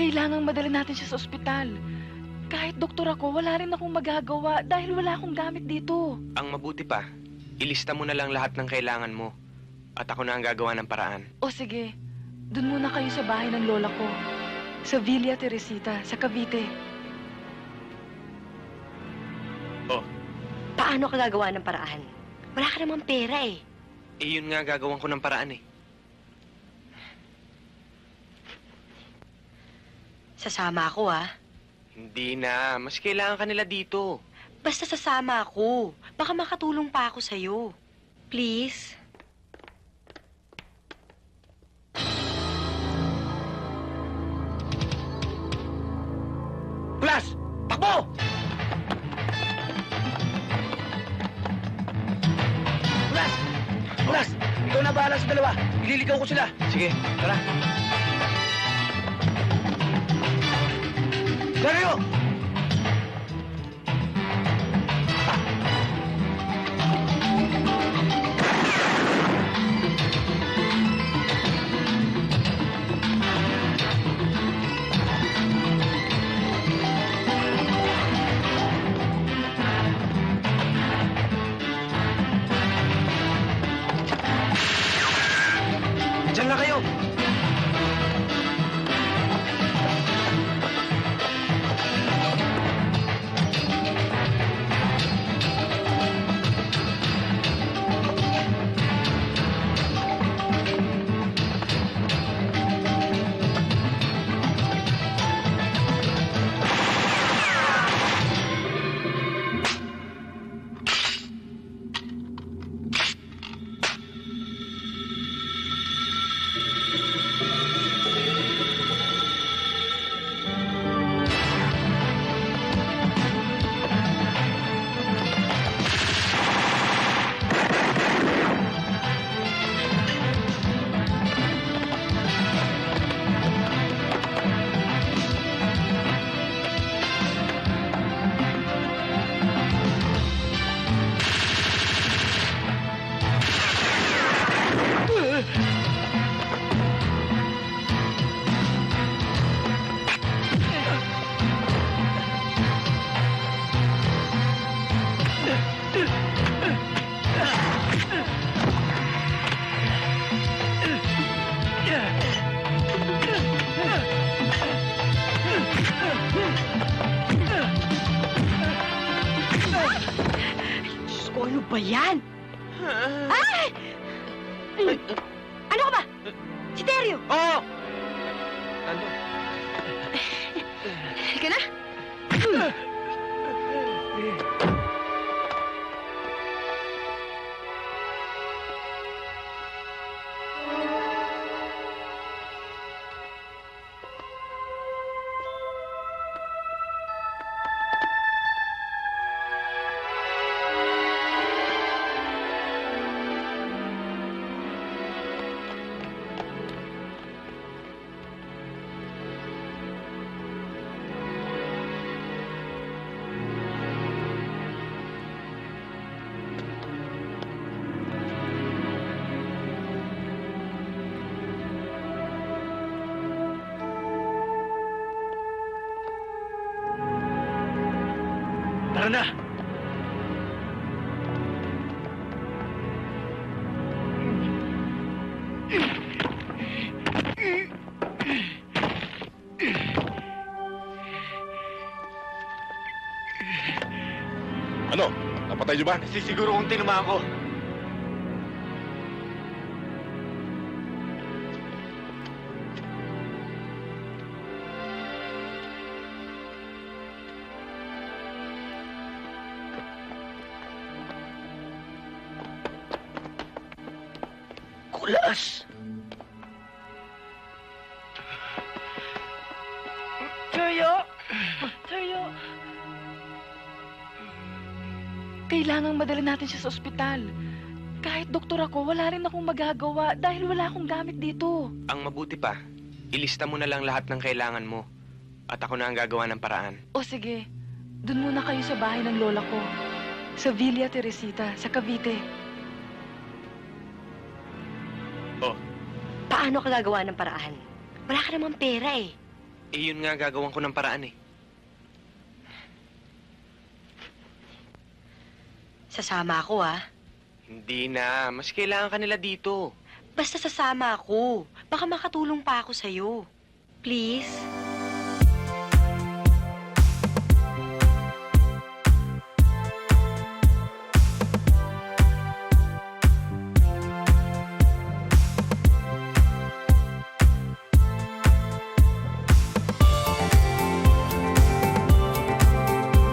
Kailangang madala natin siya sa ospital. Kahit doktor ako, wala rin akong magagawa dahil wala akong gamit dito. Ang mabuti pa, ilista mo na lang lahat ng kailangan mo. At ako na ang gagawa ng paraan. O sige, dun muna kayo sa bahay ng lola ko. Sa Villa Teresita, sa Cavite. Paano ka gagawa ng paraan? Wala ka namang pera eh. Eh yun nga gagawan ko ng paraan eh. Sasama ako ah. Hindi na, mas kailangan ka nila dito. Basta sasama ako. Baka makatulong pa ako sa'yo. Please? Blas! Takbo! Blas! Blas! Ikaw na bahala sa dalawa. Ililigaw ko sila. Sige, tara. Dario! Ba yan? Ay! Ano ka ba? Si Teryo! Oo! Ano? Halika na! Tara na! Ano? Napatay niyo ba? Sisiguro kong tinuma ako. Kulas! Teryo! Teryo! Kailangang madala natin siya sa ospital. Kahit doktor ako, wala rin akong magagawa dahil wala akong gamit dito. Ang mabuti pa, ilista mo na lang lahat ng kailangan mo. At ako na ang gagawa ng paraan. O sige, dun muna kayo sa bahay ng lola ko. Sa Villa Teresita, sa Cavite. Paano ka gagawa ng paraan? Wala ka namang pera eh. Eh, yun nga gagawan ko ng paraan eh. Sasama ako, ah. Hindi na. Mas kailangan ka nila dito. Basta sasama ako. Baka makatulong pa ako sa'yo. Please?